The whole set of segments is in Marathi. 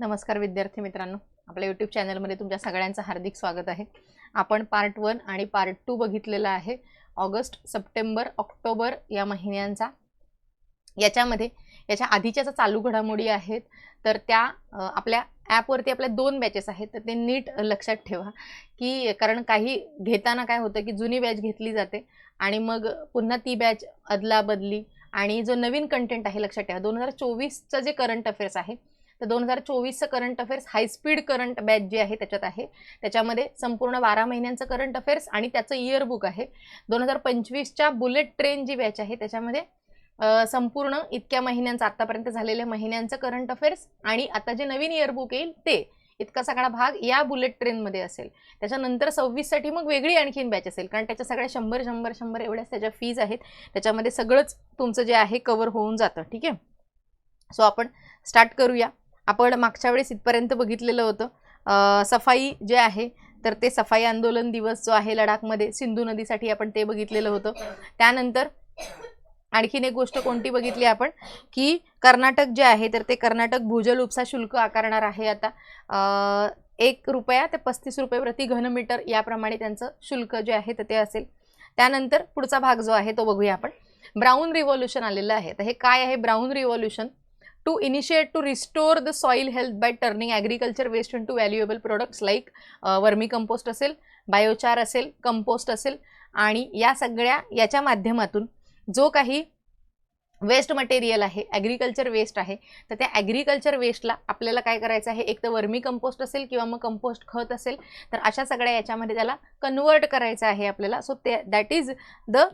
नमस्कार विद्यार्थी मित्रांनो. आपल्या यूट्यूब चॅनलमध्ये तुमच्या सगळ्यांचं हार्दिक स्वागत आहे. आपण पार्ट वन आणि पार्ट टू बघितलेला आहे. ऑगस्ट सप्टेंबर ऑक्टोबर या महिन्यांचा. याच्यामध्ये याच्या आधीच्या ज्या चालू घडामोडी आहेत तर त्या आपल्या ॲपवरती आपल्या दोन बॅचेस आहेत. तर ते नीट लक्षात ठेवा. की कारण काही घेताना काय होतं की जुनी बॅच घेतली जाते आणि मग पुन्हा ती बॅच अदला बदली. आणि जो नवीन कंटेंट आहे लक्षात ठेवा. दोन हजार चोवीसचं जे करंट अफेअर्स आहे तर दोन हजार चोवीसचं current affairs high speed current batch जी आहे त्याच्यात आहे. त्याच्यामध्ये संपूर्ण बारा महिन्यांचं करंट अफेअर्स आणि त्याचं इयरबुक आहे. दोन हजार पंचवीसच्या बुलेट ट्रेन जी बॅच आहे त्याच्यामध्ये संपूर्ण इतक्या महिन्यांचं आत्तापर्यंत झालेल्या महिन्यांचं करंट अफेअर्स आणि आता जे नवीन इयरबुक येईल ते इतका सगळा भाग या बुलेट ट्रेनमध्ये असेल. त्याच्यानंतर सव्वीससाठी मग वेगळी आणखीन बॅच असेल कारण त्याच्या सगळ्या शंभर शंभर शंभर एवढ्याच त्याच्या फीज आहेत. त्याच्यामध्ये सगळंच तुमचं जे आहे कवर होऊन जातं ठीक आहे? सो आपण स्टार्ट करूया. आपण मागच्या वेळेस इथपर्यंत बघितलेलं होतं. सफाई जे आहे तर ते सफाई आंदोलन दिवस जो आहे लडाखमध्ये सिंधू नदीसाठी आपण ते बघितलेलं होतं. त्यानंतर आणखीन एक गोष्ट कोणती बघितली आपण की कर्नाटक जे आहे तर ते कर्नाटक भूजल उपसा शुल्क आकारणार आहे आता. एक रुपया ते पस्तीस रुपये प्रति घनमीटर याप्रमाणे त्यांचं शुल्क जे आहे तर ते असेल. त्यानंतर पुढचा भाग जो आहे तो बघूया आपण. ब्राऊन रिव्हॉल्युशन आलेलं आहे. तर हे काय आहे brown revolution? To initiate to restore the soil health by turning agriculture waste into valuable products like vermi compost असेल बायोचार असेल कंपोस्ट असेल आणि या सगळ्या याच्या माध्यमातून जो काही वेस्ट मटेरियल आहे ॲग्रिकल्चर वेस्ट आहे तर त्या ॲग्रिकल्चर वेस्टला आपल्याला काय करायचं आहे? एक तर वर्मी कंपोस्ट असेल किंवा मग कंपोस्ट खत असेल तर अशा सगळ्या याच्यामध्ये त्याला कन्वर्ट करायचं आहे आपल्याला. सो ते that is the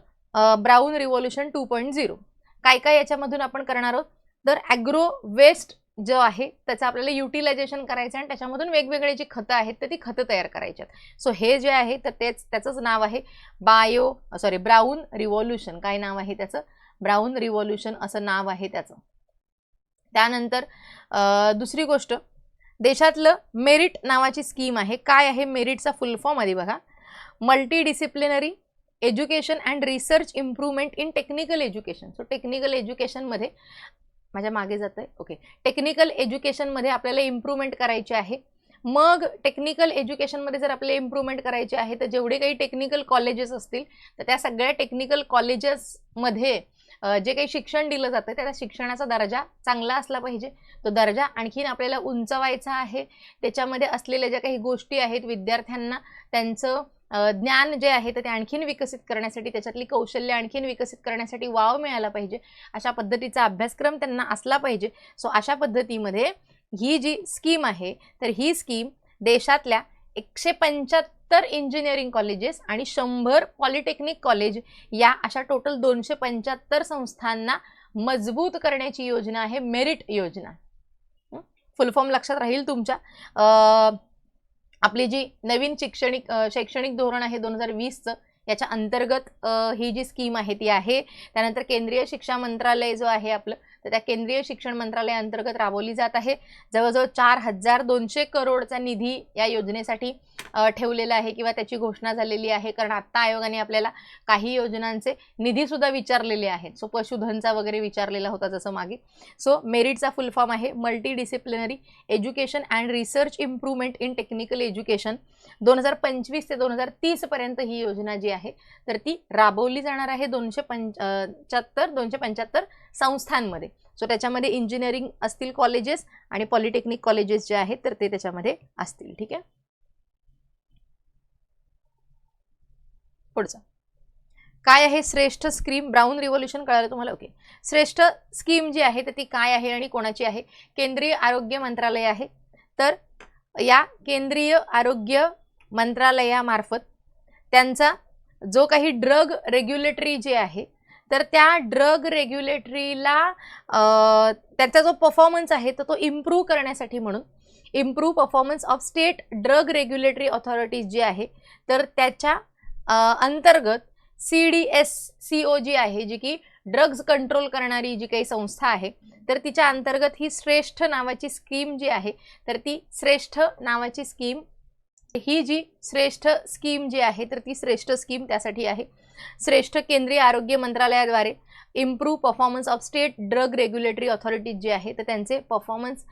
brown revolution two point zero काय काय याच्यामधून आपण करणार आहोत? तर ॲग्रो वेस्ट जो आहे त्याचं आपल्याला युटिलायझेशन करायचं आणि त्याच्यामधून वेगवेगळे जी खतं आहेत तर ती खतं तयार करायची आहेत. सो हे जे आहे तर तेच त्याचंच नाव आहे बायो सॉरी ब्राऊन रिव्हॉल्युशन काय नाव आहे त्याचं? ब्राऊन रिव्हॉल्युशन असं नाव आहे त्याचं. त्यानंतर दुसरी गोष्ट देशातलं मेरिट नावाची स्कीम आहे. काय आहे मेरिटचा फुल फॉर्म आधी बघा. Multi disciplinary education and research improvement in technical education so technical एज्युकेशनमध्ये माझ्या मागे जातं आहे ओके टेक्निकल एज्युकेशनमध्ये आपल्याला इम्प्रूव्हमेंट करायची आहे. मग टेक्निकल एज्युकेशनमध्ये जर आपल्याला इम्प्रूव्हमेंट करायचे आहे तर जेवढे काही टेक्निकल कॉलेजेस असतील तर त्या सगळ्या टेक्निकल कॉलेजेसमध्ये जे काही शिक्षण दिलं जातं त्या शिक्षणाचा दर्जा चांगला असला पाहिजे. तो दर्जा आणखीन आपल्याला उंचवायचा आहे. त्याच्यामध्ये असलेल्या ज्या काही गोष्टी आहेत विद्यार्थ्यांना त्यांचं ज्ञान जे आहे तर ते आणखीन विकसित करण्यासाठी त्याच्यातली कौशल्य आणखीन विकसित करण्यासाठी वाव मिळाला पाहिजे. अशा पद्धतीचा अभ्यासक्रम त्यांना असला पाहिजे. सो अशा पद्धतीमध्ये ही जी स्कीम आहे तर ही स्कीम देशातल्या एकशे पंच्याहत्तर इंजिनिअरिंग कॉलेजेस आणि शंभर पॉलिटेक्निक कॉलेज या अशा टोटल दोनशे पंच्याहत्तर संस्थांना मजबूत करण्याची योजना आहे मेरिट योजना. फुल फॉर्म लक्षात राहील तुमच्या. आपली जी नवीन शैक्षणिक शैक्षणिक धोरण आहे दोन हजार वीसचं याच्या अंतर्गत ही जी स्कीम आहे ती आहे. त्यानंतर केंद्रीय शिक्षा मंत्रालय जो आहे आपलं तर त्या केंद्रीय शिक्षण मंत्रालयाअंतर्गत राबवली जात आहे. जवळजवळ चार हजार दोनशे करोडचा निधी या योजनेसाठी ठेवलेला आहे किंवा त्याची घोषणा झालेली आहे. कारण आत्ता आयोगाने आपल्याला काही योजनांचे निधीसुद्धा विचारलेले आहेत. सो पशुधनचा वगैरे विचारलेला होता जसं मागे. सो मेरिटचा फुल फॉर्म आहे. Multi disciplinary education and research improvement in technical education. दोन हजार पंचवीस ते दोन हजार तीसपर्यंत ही योजना जी आहे तर ती राबवली जाणार आहे. दोनशे पंच्याहत्तर दोनशे पंच्याहत्तर संस्थांमध्ये. सो त्याच्यामध्ये इंजिनिअरिंग असतील कॉलेजेस आणि पॉलिटेक्निक कॉलेजेस जे आहेत तर ते त्याच्यामध्ये असतील. ठीक आहे? पुढचं. काय आहे श्रेष्ठ स्कीम ब्राऊन रिव्होल्युशन कळालं तुम्हाला? ओके श्रेष्ठ स्कीम जी आहे तर ती काय आहे आणि कोणाची आहे? केंद्रीय आरोग्य मंत्रालय आहे. तर या केंद्रीय आरोग्य मंत्रालयामार्फत त्यांचा जो काही ड्रग रेग्युलेटरी जे आहे तर त्या ड्रग रेग्युलेटरीला त्याचा जो परफॉर्मन्स आहे तर तो इम्प्रूव्ह करण्यासाठी म्हणून improve performance of state drug regulatory authorities जी आहे तर त्याच्या अंतर्गत C D S C O जी आहे जी की ड्रग्ज कंट्रोल करणारी जी काही संस्था आहे तर तिच्या अंतर्गत ही श्रेष्ठ नावाची स्कीम जी आहे तर ती श्रेष्ठ नावाची स्कीम ही जी श्रेष्ठ स्कीम जी आहे तर ती श्रेष्ठ स्कीम त्यासाठी आहे. श्रेष्ठ केंद्रीय आरोग्य मंत्रालयाद्वारे improve performance of state drug regulatory authorities जे आहे तर त्यांचे परफॉर्मन्स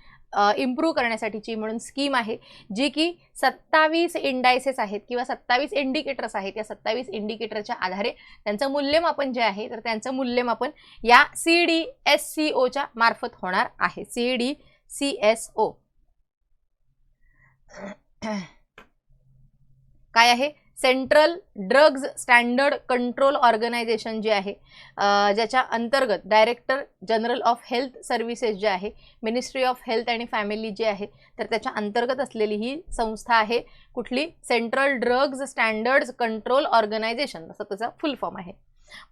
इम्प्रूव्ह करण्यासाठीची म्हणून स्कीम आहे जी की सत्तावीस इंडायसेस आहेत किंवा सत्तावीस इंडिकेटर्स आहेत. या सत्तावीस इंडिकेटरच्या आधारे त्यांचं मूल्यमापन जे आहे तर त्यांचं मूल्यमापन या सी डी एस सी ओच्या मार्फत होणार आहे. C D C S O काय आहे? Central drugs standard control organisation जे आहे ज्याच्या अंतर्गत director general of health services जे आहे मिनिस्ट्री ऑफ हेल्थ आणि फॅमिली जे आहे तर त्याच्या अंतर्गत असलेली ही संस्था आहे कुठली? Central drugs standards control organisation असं त्याचा फुल फॉर्म आहे.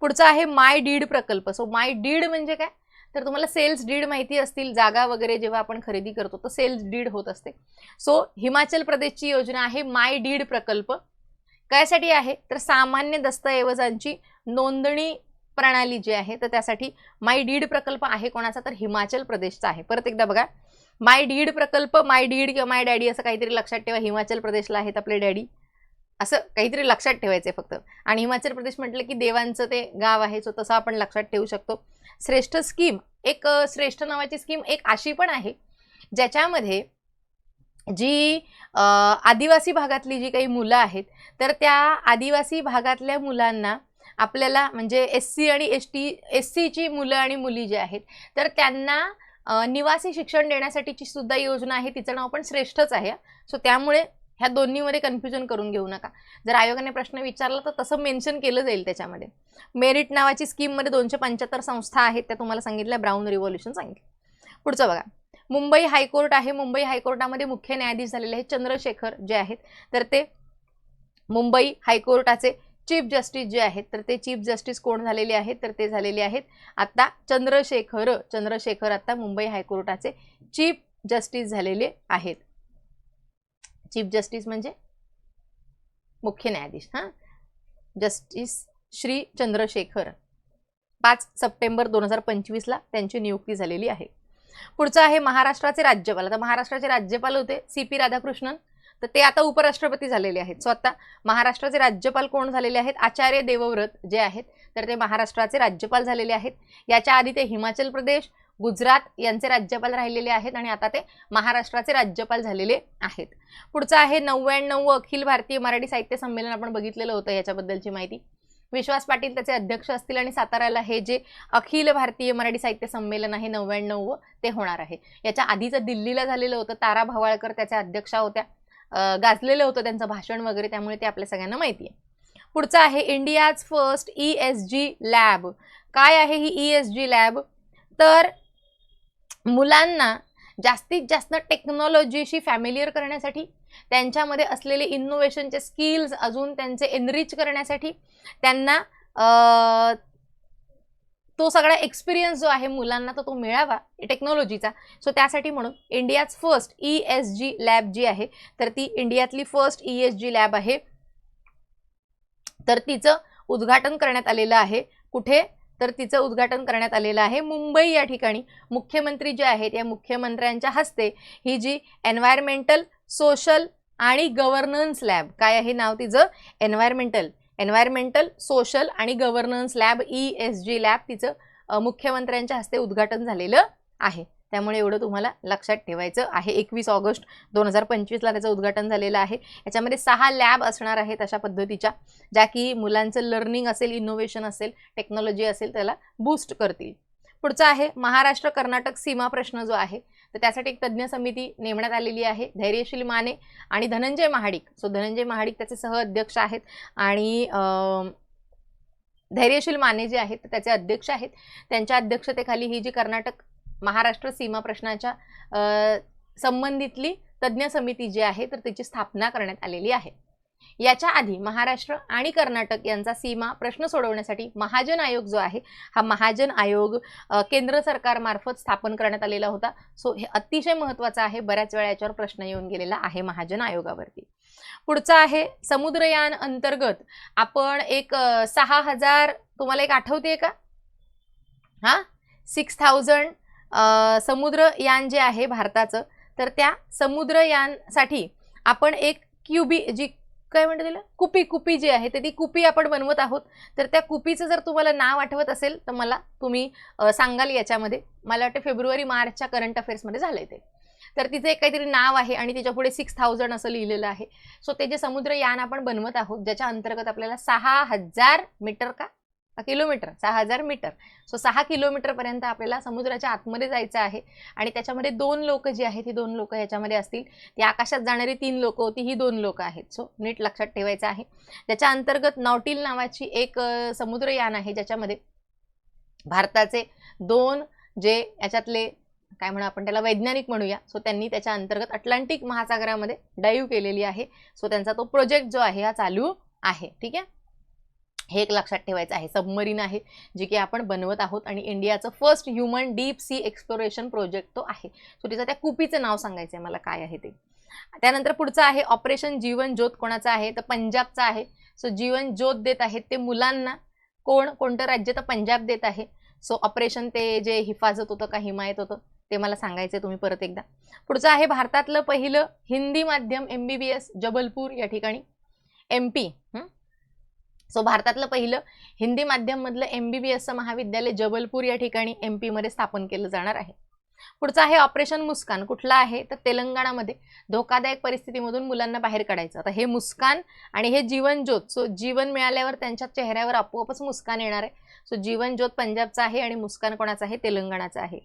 पुढचा आहे माय डीड प्रकल्प. सो माय डीड म्हणजे काय? तर तुम्हाला सेल्स डीड माहिती असतील जागा वगैरे जेव्हा आपण खरेदी करतो तर सेल्स डीड होत असते. सो हिमाचल प्रदेशची योजना आहे माय डीड प्रकल्प. कायसाठी आहे? तर सामान्य दस्तऐवजांची नोंदणी प्रणाली जी आहे तर त्यासाठी माय डीड प्रकल्प आहे कोणाचा? तर हिमाचल प्रदेशचा आहे. परत एकदा बघा. माय डीड प्रकल्प माय डीड किंवा माय डॅडी असं काहीतरी लक्षात ठेवा. हिमाचल प्रदेशला आहेत आपले डॅडी. असं काहीतरी लक्षात ठेवायचं आहे फक्त. आणि हिमाचल प्रदेश म्हटलं की देवांचं ते गाव आहे सो तसं आपण लक्षात ठेवू शकतो. श्रेष्ठ स्कीम एक श्रेष्ठ नावाची स्कीम एक अशी पण आहे ज्याच्यामध्ये जी आदिवासी भागातली जी काही मुलं आहेत तर त्या आदिवासी भागातल्या मुलांना आपल्याला म्हणजे एस सी आणि एस टी एस सीची मुलं आणि मुली जे आहेत तर त्यांना निवासी शिक्षण देण्यासाठीची सुद्धा योजना आहे. तिचं नाव पण श्रेष्ठच आहे. सो त्यामुळे ह्या दोन्हीमध्ये कन्फ्युजन करून घेऊ नका. जर आयोगाने प्रश्न विचारला तर तसं मेन्शन केलं जाईल त्याच्यामध्ये. मेरिट नावाची स्कीममध्ये दोनशे पंच्याहत्तर संस्था आहेत त्या तुम्हाला सांगितल्या. ब्राऊन रिव्हॉल्युशन सांगितलं. पुढचं बघा. मुंबई हायकोर्ट आहे. मुंबई हायकोर्टामध्ये मुख्य न्यायाधीश झालेले आहेत चंद्रशेखर जे आहेत. तर ते मुंबई हायकोर्टाचे चीफ जस्टिस जे आहेत तर ते चीफ जस्टिस कोण झालेले आहेत? तर ते झालेले आहेत आता चंद्रशेखर. चंद्रशेखर आता मुंबई हायकोर्टाचे चीफ जस्टिस झालेले आहेत. चीफ जस्टिस म्हणजे मुख्य न्यायाधीश. हां. जस्टिस श्री चंद्रशेखर. पाच सप्टेंबर दोन हजार पंचवीसला त्यांची नियुक्ती झालेली आहे. पुढचं आहे महाराष्ट्राचे राज्यपाल. आता महाराष्ट्राचे राज्यपाल होते सी पी राधाकृष्णन. तर ते आता उपराष्ट्रपती झालेले आहेत. सो आता महाराष्ट्राचे राज्यपाल कोण झालेले आहेत? आचार्य देवव्रत जे आहेत तर ते महाराष्ट्राचे राज्यपाल झालेले आहेत. याच्या आधी ते हिमाचल प्रदेश गुजरात यांचे राज्यपाल राहिलेले आहेत आणि आता ते महाराष्ट्राचे राज्यपाल झालेले आहेत. पुढचं आहे नव्याण्णव अखिल भारतीय मराठी साहित्य संमेलन आपण बघितलेलं होतं याच्याबद्दलची माहिती. विश्वास पाटील त्याचे अध्यक्ष असतील आणि साताऱ्याला हे जे अखिल भारतीय मराठी साहित्य संमेलन आहे नव्याण्णव ते होणार आहे. याच्या आधीचं दिल्लीला झालेलं होतं तारा भवाळकर त्याच्या अध्यक्षा होत्या. गाजलेलं होतं त्यांचं भाषण वगैरे त्यामुळे ते आपल्या सगळ्यांना माहिती आहे. पुढचं आहे India's first E S G lab. काय आहे ही ई एस जी लॅब? तर मुलांना जास्तीत जास्त टेक्नॉलॉजीशी फॅमिलियर करण्यासाठी त्यांच्यामध्ये असलेले इनोव्हेशनचे स्किल्स अजून त्यांचे एनरिच करण्यासाठी त्यांना तो सगळा एक्सपिरियन्स जो आहे मुलांना तर तो मिळावा टेक्नॉलॉजीचा सो त्यासाठी म्हणून India's first E S G lab जी आहे तर ती इंडियातली first E S G lab आहे. तर तिचं उद्घाटन करण्यात आलेलं आहे. कुठे? तर तिचं उद्घाटन करण्यात आलेलं आहे मुंबई या ठिकाणी. मुख्यमंत्री जे आहेत या मुख्यमंत्र्यांच्या हस्ते ही जी एन्व्हायरमेंटल सोशल आणि गव्हर्नन्स लॅब. काय आहे नाव तिचं? एन्व्हायरमेंटल एन्व्हायरमेंटल सोशल आणि governance lab E S G lab तिचं मुख्यमंत्र्यांच्या हस्ते उद्घाटन झालेलं आहे. त्यामुळे एवढं तुम्हाला लक्षात ठेवायचं आहे. एकवीस ऑगस्ट दोन हजार पंचवीसला त्याचं उद्घाटन झालेलं आहे. याच्यामध्ये सहा लॅब असणार आहेत अशा पद्धतीच्या ज्या की मुलांचं लर्निंग असेल इनोव्हेशन असेल टेक्नॉलॉजी असेल त्याला बूस्ट करतील. पुढचं आहे महाराष्ट्र कर्नाटक सीमा प्रश्न जो आहे तर त्यासाठी एक तज्ज्ञ समिती नेमण्यात आलेली आहे धैर्यशील माने आणि धनंजय महाडिक. सो धनंजय महाडिक त्याचे सह अध्यक्ष आहेत आणि धैर्यशील माने जे आहेत त्याचे अध्यक्ष आहेत. त्यांच्या अध्यक्षतेखाली ही जी कर्नाटक महाराष्ट्र सीमा प्रश्नाच्या संबंधितली तज्ज्ञ समिती जी आहे तर त्याची स्थापना करण्यात आलेली आहे. याच्या आधी महाराष्ट्र आणि कर्नाटक यांचा सीमा प्रश्न सोडवण्यासाठी महाजन आयोग जो आहे हा महाजन आयोग केंद्र सरकारमार्फत स्थापन करण्यात आलेला होता. सो हे अतिशय महत्त्वाचं आहे. बऱ्याच वेळा याच्यावर प्रश्न येऊन गेलेला आहे महाजन आयोगावरती. पुढचा आहे समुद्रयान अंतर्गत. आपण एक सहा हजार तुम्हाला एक आठवते का? हा? सिक्स थाउजंड समुद्रयान जे आहे भारताचं तर त्या समुद्रयानसाठी आपण एक क्युबी जी काय म्हणते तिला कुपी कुपी जी आहे तर ती कुपी आपण बनवत आहोत. तर त्या कुपीचं जर तुम्हाला नाव आठवत असेल तर मला तुम्ही सांगाल याच्यामध्ये. मला वाटतं फेब्रुवारी मार्चच्या करंट अफेअर्समध्ये झालंय ते. तर तिचं एक काहीतरी नाव आहे आणि तिच्या पुढे सिक्स थाउजंड असं लिहिलेलं आहे. सो ते जे समुद्रयान आपण बनवत आहोत ज्याच्या अंतर्गत आपल्याला सहा हजार मीटर का किलोमीटर सहा हजार मीटर. सो सहा किलोमीटरपर्यंत आपल्याला समुद्राच्या आतमध्ये जायचं आहे. आणि त्याच्यामध्ये दोन लोक जी आहेत ही दोन लोक याच्यामध्ये असतील. ती आकाशात जाणारी तीन लोक होती ही दोन लोक आहेत. सो नीट लक्षात ठेवायचं आहे. त्याच्या अंतर्गत नॉटील नावाची एक समुद्रयान आहे ज्याच्यामध्ये भारताचे दोन जे याच्यातले काय म्हणू आपण त्याला वैज्ञानिक म्हणूया. सो त्यांनी त्याच्या अंतर्गत अटलांटिक महासागरामध्ये डाईव्ह केलेली आहे. सो त्यांचा तो प्रोजेक्ट जो आहे हा चालू आहे. ठीक आहे? हे एक लक्षात ठेवायचं आहे. सबमरीन आहे जे की आपण बनवत आहोत आणि इंडियाचं first human deep sea exploration project तो आहे. सो तिचं त्या कुपीचं नाव सांगायचं आहे मला काय आहे ते. त्यानंतर पुढचं आहे ऑपरेशन जीवन ज्योत कोणाचं आहे? तर पंजाबचं आहे. सो जीवन ज्योत देत आहेत ते मुलांना. कोण? कोणतं राज्य तर पंजाब देत आहे. सो ऑपरेशन ते जे हिफाजत होतं का हिमायत होतं ते मला सांगायचं तुम्ही परत एकदा. पुढचं आहे भारतातलं पहिलं हिंदी माध्यम M B B S Jabalpur या ठिकाणी. एम पी सो भारतातलं पहिलं हिंदी माध्यममधलं एम बी बी एसचं महाविद्यालय जबलपूर या ठिकाणी एम पीमध्ये स्थापन केलं जाणार आहे. पुढचं आहे ऑपरेशन मुस्कान. कुठलं आहे? तर तेलंगणामध्ये धोकादायक परिस्थितीमधून मुलांना बाहेर काढायचं. आता हे मुस्कान आणि हे जीवन ज्योत सो जीवन मिळाल्यावर त्यांच्या चेहऱ्यावर आपोआपच मुस्कान येणार आहे. सो जीवन ज्योत पंजाबचा आहे आणि मुस्कान कोणाचा आहे? तेलंगणाचा आहे.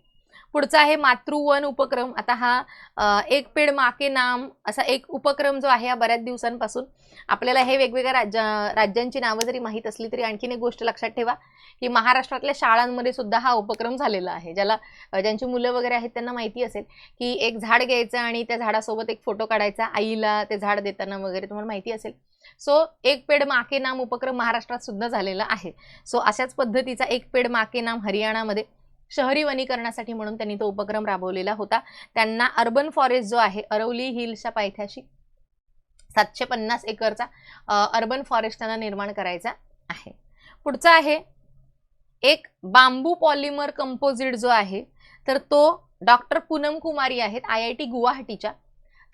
पुढचा आहे मातृवन उपक्रम. आता हा एक पेड माके नाम असा एक उपक्रम जो आहे हा बऱ्याच दिवसांपासून आपल्याला हे वेगवेगळ्या राज्या राज्यांची नावं जरी माहीत असली तरी आणखीन एक गोष्ट लक्षात ठेवा की महाराष्ट्रातल्या शाळांमध्ये सुद्धा हा उपक्रम झालेला आहे. ज्याला ज्यांची मुलं वगैरे आहेत त्यांना माहिती असेल की एक झाड घ्यायचं आणि त्या झाडासोबत एक फोटो काढायचा आईला ते झाड देताना वगैरे तुम्हाला माहिती असेल. सो एक पेड माके नाम उपक्रम महाराष्ट्रात सुद्धा झालेला आहे. सो अशाच पद्धतीचा एक पेड माके नाम हरियाणामध्ये शहरी वनीकरणासाठी म्हणून त्यांनी तो उपक्रम राबवलेला होता. त्यांना अर्बन फॉरेस्ट जो आहे अरवली हिल्सच्या पायथ्याशी सातशे पन्नास एकरचा अर्बन फॉरेस्ट त्यांना निर्माण करायचा आहे. पुढचा आहे एक बांबू पॉलिमर कंपोजिट जो आहे तर तो डॉक्टर पूनम कुमारी आहेत आय आय टी गुवाहाटीच्या.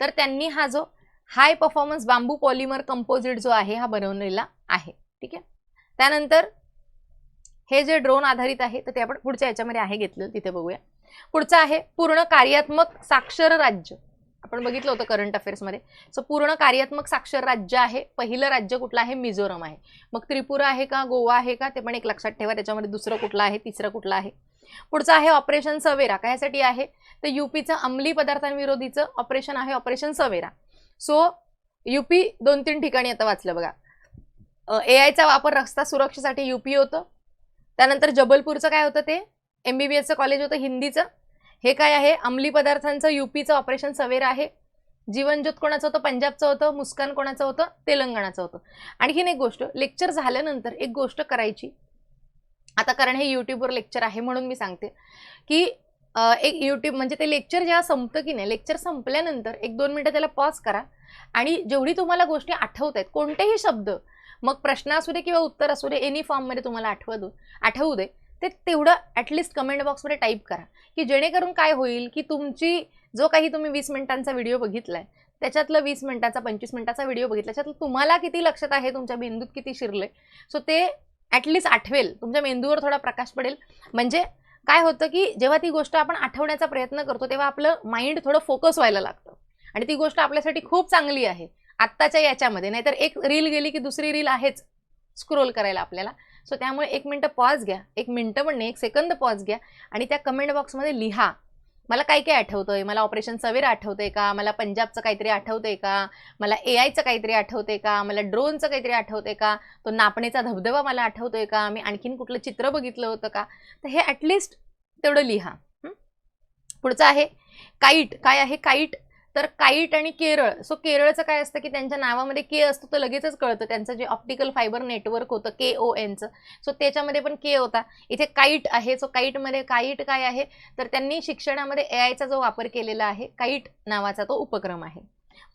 तर त्यांनी हा जो high performance bamboo polymer composite जो आहे हा बनवलेला आहे. ठीक आहे? त्यानंतर हे जे ड्रोन आधारित आहे तर ते आपण पुढच्या याच्यामध्ये आहे घेतलं तिथे बघूया. पुढचं आहे पूर्ण कार्यात्मक साक्षर राज्य. आपण बघितलं होतं करंट अफेअर्समध्ये सो पूर्ण कार्यात्मक साक्षर राज्य आहे पहिलं राज्य कुठलं आहे? मिझोरम आहे. मग त्रिपुरा आहे का? गोवा आहे का? ते पण एक लक्षात ठेवा त्याच्यामध्ये दुसरं कुठलं आहे? तिसरं कुठलं आहे? पुढचं आहे ऑपरेशन सवेरा. कायसाठी आहे? तर युपीचं अंमली पदार्थांविरोधीचं ऑपरेशन आहे ऑपरेशन सवेरा. सो युपी दोन तीन ठिकाणी आता वाचलं बघा. ए आयचा वापर रस्ता सुरक्षेसाठी युपी होतं. त्यानंतर जबलपूरचं काय होतं ते? एम बी बी एसचं कॉलेज होतं हिंदीचं. हे काय आहे? अंमली पदार्थांचं युपीचं ऑपरेशन सवेरा आहे. जीवनज्योत कोणाचं होतं? पंजाबचं होतं. मुस्कान कोणाचं होतं? तेलंगणाचं होतं. आणखीन एक गोष्ट लेक्चर झाल्यानंतर एक गोष्ट करायची. आता कारण हे यूट्यूबवर लेक्चर आहे म्हणून मी सांगते. की एक यूट्यूब म्हणजे ते लेक्चर जेव्हा संपतं की नाही लेक्चर संपल्यानंतर एक दोन मिनटं त्याला पॉज करा. आणि जेवढी तुम्हाला गोष्टी आठवत आहेत कोणतेही शब्द मग प्रश्न असू दे किंवा उत्तर असू दे एनी फॉर्ममध्ये तुम्हाला आठवू आठवू दे ते तेवढं ॲटलिस्ट कमेंट बॉक्समध्ये टाईप करा. की जेणेकरून काय होईल की तुमची जो काही तुम्ही वीस मिनिटांचा व्हिडिओ बघितलाय त्याच्यातलं वीस मिनिटाचा पंचवीस मिनिटाचा व्हिडिओ बघितला त्याच्यातलं तुम्हाला किती लक्षात आहे तुमच्या मेंदूत किती शिरलंय सो ते ॲटलिस्ट आठवेल. तुमच्या मेंदूवर थोडा प्रकाश पडेल. म्हणजे काय होतं की जेव्हा ती गोष्ट आपण आठवण्याचा प्रयत्न करतो तेव्हा आपलं माइंड थोडं फोकस व्हायला लागतं. आणि ती गोष्ट आपल्यासाठी खूप चांगली आहे. आत्ताच्या याच्यामध्ये. नाहीतर एक रील गेली की दुसरी रील आहेच स्क्रोल करायला आपल्याला. सो त्यामुळे एक मिनटं पॉज घ्या. एक मिनटं पण नाही एक सेकंद पॉज घ्या आणि त्या कमेंट बॉक्समध्ये लिहा. मला काय काय आठवतंय? मला ऑपरेशन सवेर आठवतंय का? मला पंजाबचं काहीतरी आठवतंय का? मला ए आयचं काहीतरी आठवतंय का? मला ड्रोनचं काहीतरी आठवतंय का? तो नापणेचा धबधबा मला आठवतोय का? मी आणखीन कुठलं चित्र बघितलं होतं का? तर हे ॲटलिस्ट तेवढं लिहा. पुढचं आहे काईट काय आहे काईट तर काईट आणि केरळ. सो केरळचं काय असतं की त्यांच्या नावामध्ये के असतो तर लगेचच कळतं. त्यांचं जे ऑप्टिकल फायबर नेटवर्क होतं के ओ एनचं सो त्याच्यामध्ये पण के होता. इथे काईट आहे. सो काईटमध्ये काईट काय आहे? तर त्यांनी शिक्षणामध्ये ए आयचा जो वापर केलेला आहे काईट नावाचा तो उपक्रम आहे.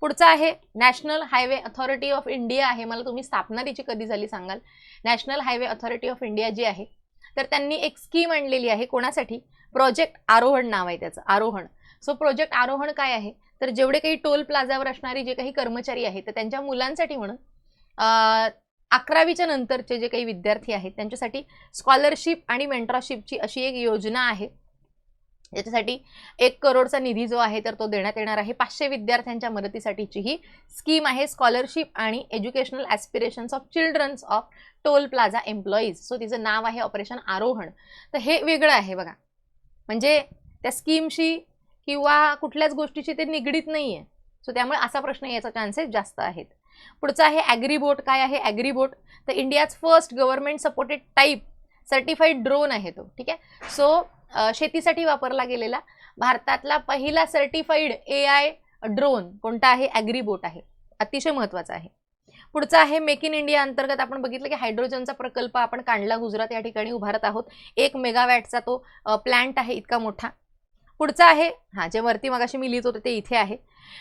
पुढचा आहे national highway authority of India आहे. मला तुम्ही स्थापना तिची कधी झाली सांगाल? National highway authority of India जी आहे. तर त्यांनी एक स्कीम आणलेली आहे कोणासाठी? प्रोजेक्ट आरोहण नाव आहे त्याचं. आरोहण सो प्रोजेक्ट आरोहण काय आहे? तर जेवढे काही टोल प्लाझावर असणारे जे काही कर्मचारी आहेत तर त्यांच्या मुलांसाठी म्हणून अकरावीच्या नंतरचे जे काही विद्यार्थी आहेत त्यांच्यासाठी स्कॉलरशिप आणि मेंटरशिपची अशी एक योजना आहे. याच्यासाठी एक करोडचा निधी जो आहे तर तो देण्यात येणार आहे. पाचशे विद्यार्थ्यांच्या मदतीसाठीची ही स्कीम आहे स्कॉलरशिप आणि educational aspirations of childrens of toll plaza employees so तिचं नाव आहे ऑपरेशन आरोहण तर हे वेगळं आहे बघा. म्हणजे त्या स्कीमशी किंवा कुठल्याच गोष्टीशी ते निगडीत नाही आहे सो त्यामुळे असा प्रश्न याचा चान्सेस जास्त आहेत. पुढचा आहे ॲग्रीबोट काय आहे ॲग्रीबोट तर India's first government supported type certified drone आहे तो. ठीक आहे? सो शेतीसाठी वापरला गेलेला भारतातला पहिला सर्टिफाईड ए आय ड्रोन कोणता आहे? ॲग्रीबोट आहे. अतिशय महत्त्वाचा आहे. पुढचा आहे मेक इन इंडिया अंतर्गत आपण बघितलं की हायड्रोजनचा प्रकल्प आपण कांडला गुजरात या ठिकाणी उभारत आहोत. एक मेगावॅटचा तो प्लॅन्ट आहे इतका मोठा. पुढचं आहे. हा जे वरती मगाशी मी लिहित होते ते इथे आहे.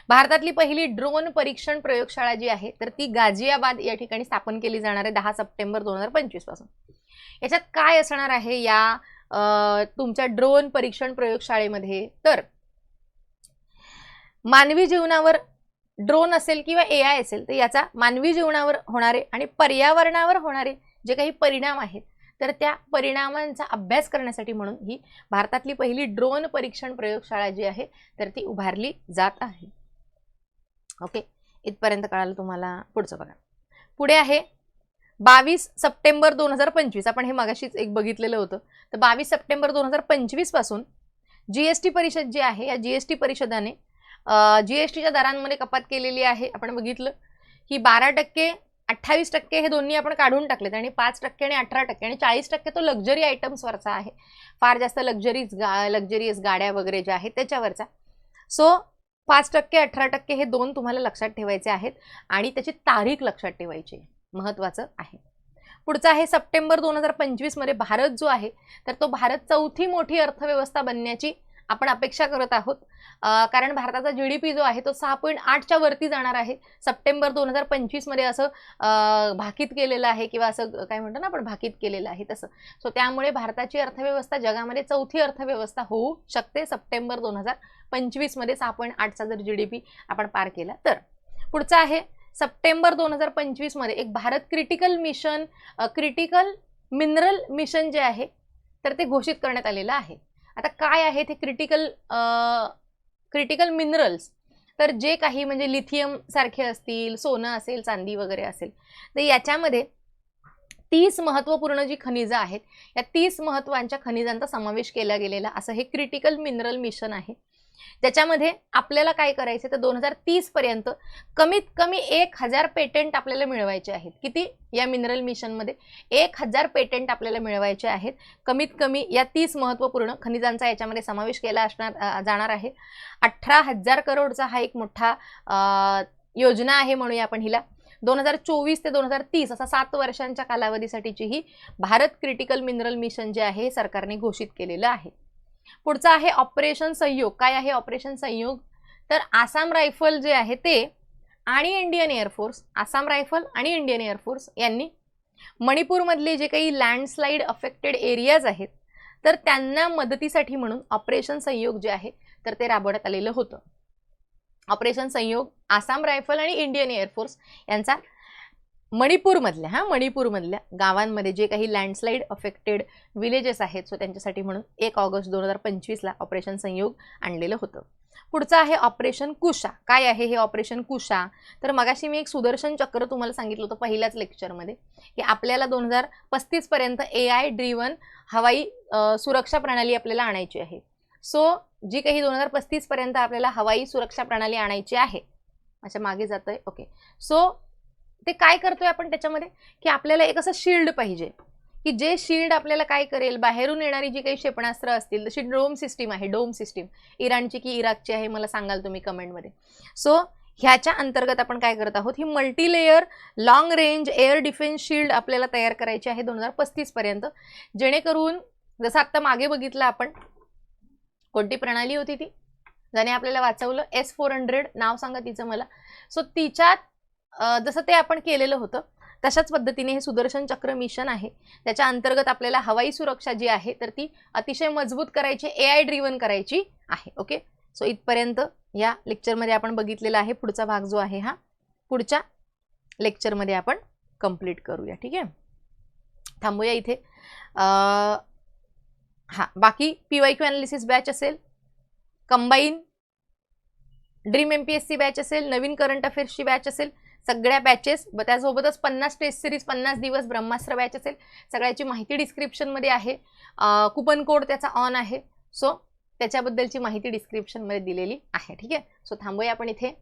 भारतातली पहिली ड्रोन परीक्षण प्रयोगशाळा जी आहे तर ती गाझियाबाद या ठिकाणी स्थापन केली जाणार आहे दहा सप्टेंबर दोन हजार पंचवीसपासून. याच्यात काय असणार आहे या तुमच्या ड्रोन परीक्षण प्रयोगशाळेमध्ये? तर मानवी जीवनावर ड्रोन असेल किंवा ए आय असेल तर याचा मानवी जीवनावर होणारे आणि पर्यावरणावर होणारे जे काही परिणाम आहेत तर त्या परिणामांचा अभ्यास करण्यासाठी म्हणून ही भारतातली पहिली ड्रोन परीक्षण प्रयोगशाळा जी आहे तर ती उभारली जात आहे. ओके? इथपर्यंत कळालं तुम्हाला? पुढचं बघा. पुढे आहे बावीस सप्टेंबर दोन हजार पंचवीस. आपण हे मागाशीच एक बघितलेलं होतं. तर बावीस सप्टेंबर दोन हजार पंचवीसपासून जी एस टी परिषद जी आहे या जी एस टी परिषदाने जी एस टीच्या दरांमध्ये कपात केलेली आहे आपण बघितलं की बारा टक्के अठ्ठावीस टक्के हे दोन्ही आपण काढून टाकलेत आणि पाच टक्के आणि अठरा टक्के आणि चाळीस टक्के तो लक्झरी आयटम्सवरचा आहे. फार जास्त लक्झरीज गा लक्झरियस गाड्या वगैरे ज्या आहेत त्याच्यावरचा. सो पाच टक्के अठरा टक्के हे दोन तुम्हाला लक्षात ठेवायचे आहेत आणि त्याची तारीख लक्षात ठेवायची महत्त्वाचं आहे. पुढचं आहे सप्टेंबर दोन हजार पंचवीसमध्ये भारत जो आहे तर तो भारत चौथी मोठी अर्थव्यवस्था बनण्याची आपण अपेक्षा करत आहोत. कारण भारताचा जी डी पी जो आहे तो सहा पॉईंट आठच्या वरती जाणार आहे. सप्टेंबर दोन हजार पंचवीसमध्ये असं भाकीत केलेलं आहे किंवा असं काय म्हणतो ना आपण भाकीत केलेलं आहे तसं. सो त्यामुळे भारताची अर्थव्यवस्था जगामध्ये चौथी अर्थव्यवस्था होऊ शकते. सप्टेंबर दोन हजार पंचवीसमध्ये सहा पॉईंट आठचा जर जी डी पी आपण पार केला तर. पुढचं आहे सप्टेंबर दोन हजार पंचवीसमध्ये एक Bharat critical mission critical mineral mission जे आहे तर ते घोषित करण्यात आलेलं आहे. आता काय आहेत हे क्रिटिकल क्रिटिकल मिनरल्स तर जे काही म्हणजे लिथियम सारखे असतील सोनं असेल चांदी वगैरे असेल तर याच्यामध्ये तीस महत्त्वपूर्ण जी खनिजं आहेत या तीस महत्त्वांच्या खनिजांचा समावेश केला गेलेला असं हे क्रिटिकल मिनरल मिशन आहे. ज्याच्यामध्ये आपल्याला काय करायचं तर दोन हजार तीस पर्यंत कमीत कमी एक हजार पेटेंट आपल्याला मिळवायचे आहेत. किती? या मिनरल मिशनमध्ये एक हजार पेटेंट आपल्याला मिळवायचे आहेत. कमीत कमी या तीस महत्त्वपूर्ण खनिजांचा याच्यामध्ये समावेश केला असणार जाणार आहे. अठरा हजार करोडचा हा एक मोठा योजना आहे म्हणूया आपण हिला. दोन हजार चोवीस ते दोन हजार तीस असा सात वर्षांच्या कालावधीसाठीची ही भारत क्रिटिकल मिनरल मिशन जे आहे हे सरकारने घोषित केलेलं आहे. पुढचं आहे ऑपरेशन संयोग. काय आहे ऑपरेशन संयोग? तर आसाम रायफल जे आहे ते आणि Indian air force Assam rifle आणि इंडियन एअरफोर्स यांनी मणिपूरमधले जे काही लँडस्लाईड अफेक्टेड एरियाज आहेत तर त्यांना मदतीसाठी म्हणून ऑपरेशन संयोग जे आहे तर ते राबवण्यात आलेलं होतं. ऑपरेशन संयोग आसाम रायफल आणि इंडियन एअरफोर्स यांचा मणिपूरमधल्या हां मणिपूरमधल्या गावांमध्ये जे काही लँडस्लाईड अफेक्टेड विलेजेस आहेत सो त्यांच्यासाठी म्हणून एक ऑगस्ट दोन हजार पंचवीसला ऑपरेशन संयोग आणलेलं होतं. पुढचं आहे ऑपरेशन कुशा. काय आहे हे ऑपरेशन कुशा? तर मगाशी मी एक सुदर्शन चक्र तुम्हाला सांगितलं होतं पहिल्याच लेक्चरमध्ये की आपल्याला दोन हजार पस्तीसपर्यंत ए आय ड्रिवन हवाई सुरक्षा प्रणाली आपल्याला आणायची आहे. सो जी काही दोन हजार पस्तीसपर्यंत आपल्याला हवाई सुरक्षा प्रणाली आणायची आहे अच्छा मागे जातं आहे ओके सो ते काय करतोय आपण त्याच्यामध्ये? की आपल्याला एक असं शिल्ड पाहिजे. की जे शिल्ड आपल्याला काय करेल? बाहेरून येणारी जी काही क्षेपणास्त्र असतील तशी डोम सिस्टीम आहे डोम सिस्टीम इराणची की इराकची आहे मला सांगाल तुम्ही कमेंटमध्ये सो ह्याच्या अंतर्गत आपण काय करत आहोत? ही multilayer long range air defence shield आपल्याला तयार करायची आहे दोन हजार पस्तीसपर्यंत जेणेकरून जसं आत्ता मागे बघितलं आपण कोणती प्रणाली होती ती? ज्याने आपल्याला वाचवलं एस फोर हंड्रेड नाव सांगा तिचं मला. सो तिच्यात जसं ते आपण केलेलं होतं तशाच पद्धतीने हे सुदर्शन चक्र मिशन आहे. त्याच्या अंतर्गत आपल्याला हवाई सुरक्षा जी आहे तर ती अतिशय मजबूत करायची ए आय ड्रिवन करायची आहे ओके? सो इथपर्यंत या लेक्चरमध्ये आपण बघितलेला आहे पुढचा भाग जो आहे हा. पुढच्या लेक्चरमध्ये आपण कंप्लीट करूया ठीक आहे? थांबूया इथे. हा बाकी P Y Q analysis batch असेल combine dream M P S C batch असेल नवीन करंट अफेअर्सची बॅच असेल सगळ्या बॅचेस ब त्यासोबतच पन्नास टेस्ट सिरीज पन्नास दिवस ब्रह्मास्त्र बॅच असेल. सगळ्याची माहिती डिस्क्रिप्शनमध्ये आहे. कुपन कोड त्याचा ऑन आहे. सो त्याच्याबद्दलची माहिती डिस्क्रिप्शनमध्ये दिलेली आहे. ठीक आहे? सो थांबूया आपण इथे.